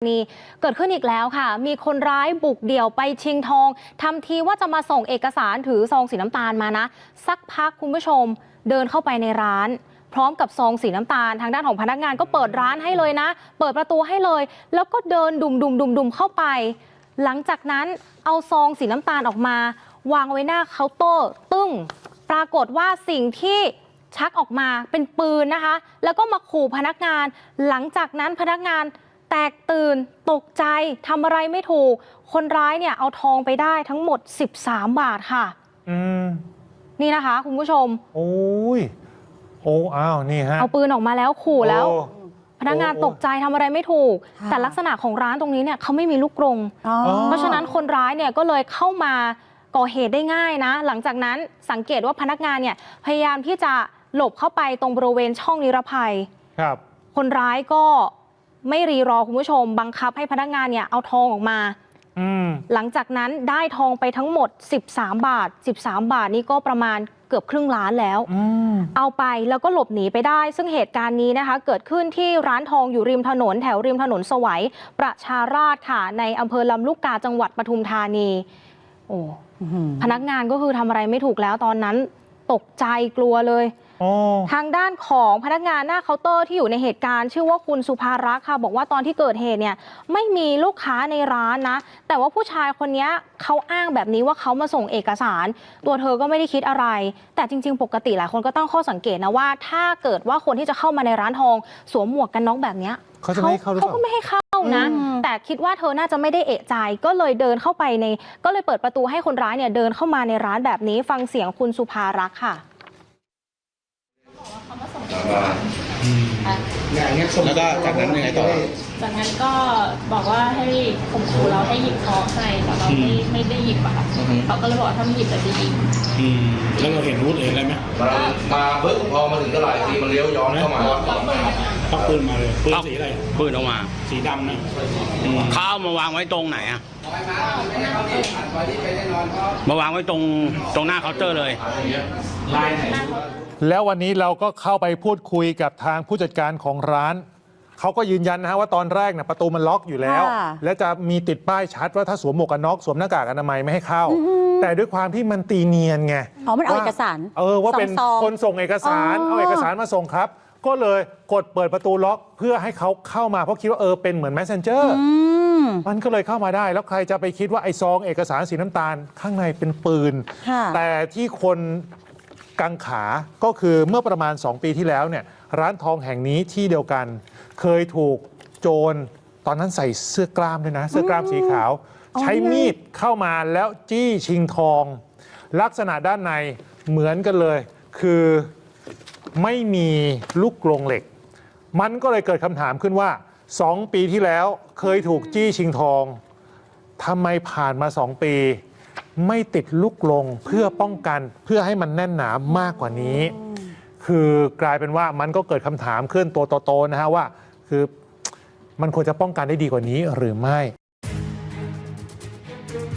นี่เกิดขึ้นอีกแล้วค่ะ มีคนร้ายบุกเดี่ยวไปชิงทองทำทีว่าจะมาส่งเอกสารถือซองสีน้ำตาลมานะ สักพักคุณผู้ชมเดินเข้าไปในร้าน พร้อมกับซองสีน้ำตาล ทางด้านของพนักงานก็เปิดร้านให้เลยนะ เปิดประตูให้เลย แล้วก็เดินดุมดุมดุมดุมเข้าไป หลังจากนั้นเอาซองสีน้ำตาลออกมา วางไว้หน้าเคาน์เตอร์ตึ้ง ปรากฏว่าสิ่งที่ชักออกมาเป็นปืนนะคะ แล้วก็มาขู่พนักงาน หลังจากนั้นพนักงาน แตกตื่น ตกใจทำอะไรไม่ถูก คนร้ายเนี่ยเอาทองไปได้ทั้งหมด 13 บาทค่ะ อืม นี่นะคะ คุณผู้ชม โอ้ย โอ้ อ้าว นี่ฮะเอาปืนออกมาแล้วขู่แล้ว โอ้ พนักงานโอ้ ตกใจทำอะไรไม่ถูก ค่ะ แต่ลักษณะของร้านตรงนี้เนี่ยเขาไม่มีลูกกรง อ๋อ เพราะฉะนั้นคนร้ายเนี่ยก็เลยเข้ามาก่อเหตุได้ง่ายนะ หลังจากนั้นสังเกตว่าพนักงานเนี่ยพยายามที่จะหลบเข้าไปตรงบริเวณช่องนิรภัย ครับ คนร้ายก็ ไม่รีรอคุณผู้ชม บังคับให้พนักงานเนี่ยเอาทองออกมาอืมหลังจากนั้นได้ทองไปทั้งหมด 13 บาท 13 บาทนี่ก็ประมาณเกือบครึ่งล้านแล้วอืมเอาไปแล้วก็หลบหนีไปได้ ซึ่งเหตุการณ์นี้นะคะ เกิดขึ้นที่ร้านทองอยู่ริมถนน แถวริมถนนสวัย ประชาราษฎร์ค่ะ ในอำเภอลำลูกกาจังหวัดปทุมธานี โอ้พนักงานก็คือทำอะไรไม่ถูกแล้วตอนนั้น ตกใจกลัวเลยโอ้ทางด้านของพนักงานหน้าเคาน์เตอร์ที่อยู่ในเหตุการณ์ ชื่อว่าคุณสุภารักษ์ค่ะ บอกว่าตอนที่เกิดเหตุเนี่ยไม่มีลูกค้าในร้านนะ แต่ว่าผู้ชายคนนี้เขาอ้างแบบนี้ว่าเขามาส่งเอกสาร ตัวเธอก็ไม่ได้คิดอะไร แต่จริง ๆ ปกติหลายคนก็ตั้งข้อสังเกตนะว่า ถ้าเกิดว่าคนที่จะเข้ามาในร้านทอง สวมหมวกกันน็อกแบบเนี้ยเขาจะไม่ให้เข้าหรือเปเขาล่าก็ไม่ให้เข้า นะอืมแต่คิดว่าเธอน่าจะไม่ได้เอะใจ ก็เลยเดินเข้าไปใน ก็เลยเปิดประตูให้คนร้ายเนี่ยเดินเข้ามาในร้านแบบนี้ฟังเสียงคุณสุภารักษ์ค่ะ แล้วก็จากนั้นยังไงต่อจากนั้นก็บอกว่าให้ข่มขู่เราให้หยิบทองให้แต่เราไม่ไม่ได้หยิบอะค่ะอือฮึเขาก็เลยบอกว่าถ้าไม่หยิบจะยิงอืมแล้วเราเห็นวุฒิเห็นอะไรไหมมามาเพิ่งพอมาถึงตลาดทีมันเลี้ยวย้อนเข้ามาพักปืนมาเลยปืนสีอะไรปืนออกมาสีดำนะอืมเขาเอามาวางไว้ตรงไหนอะมาวางไว้ตรงตรงหน้าเคาน์เตอร์เลย แล้ววันนี้เราก็เข้าไปพูดคุยกับทางผู้จัดการของร้าน เขาก็ยืนยันนะฮะว่าตอนแรกเนี่ยประตูมันล็อกอยู่แล้ว ค่ะ และจะมีติดป้ายชัดว่าถ้าสวมหมวกกันน็อกสวมหน้ากากอนามัยไม่ให้เข้า แต่ด้วยความที่มันตีเนียนไงอ๋อมันเอาว่เอกสารเออว่าเป็นสองซองคนส่งเอกสารอ๋อ เอาเอกสารมาส่งครับ ก็เลยกดเปิดประตูล็อกเพื่อให้เขาเข้ามาเพราะคิดว่าเออเป็นเหมือน messenger อืม มันก็เลยเข้ามาได้ แล้วใครจะไปคิดว่าไอ้ซองเอกสารสีน้ำตาล ข้างในเป็นปืน ค่ะ แต่ที่คน กังขาก็คือเมื่อประมาณ 2 ปีที่แล้วเนี่ยร้านทองแห่งนี้ที่เดียวกัน เคยถูกโจรตอนนั้นใส่เสื้อกล้ามด้วยนะ เสื้อกล้ามสีขาว ใช้มีดเข้ามาแล้วจี้ชิงทอง ลักษณะด้านในเหมือนกันเลย คือไม่มีลูกกรงเหล็ก มันก็เลยเกิดคำถามขึ้นว่า 2 ปีที่แล้วเคยถูกจี้ชิงทองทำไมผ่านมา 2 ปี ไม่ติดลูกลงเพื่อป้องกันเพื่อให้มันแน่นหนามากกว่านี้ คือกลายเป็นว่ามันก็เกิดคำถามขึ้นตัวโตๆนะฮะว่า คือมันควรจะป้องกันได้ดีกว่านี้หรือไม่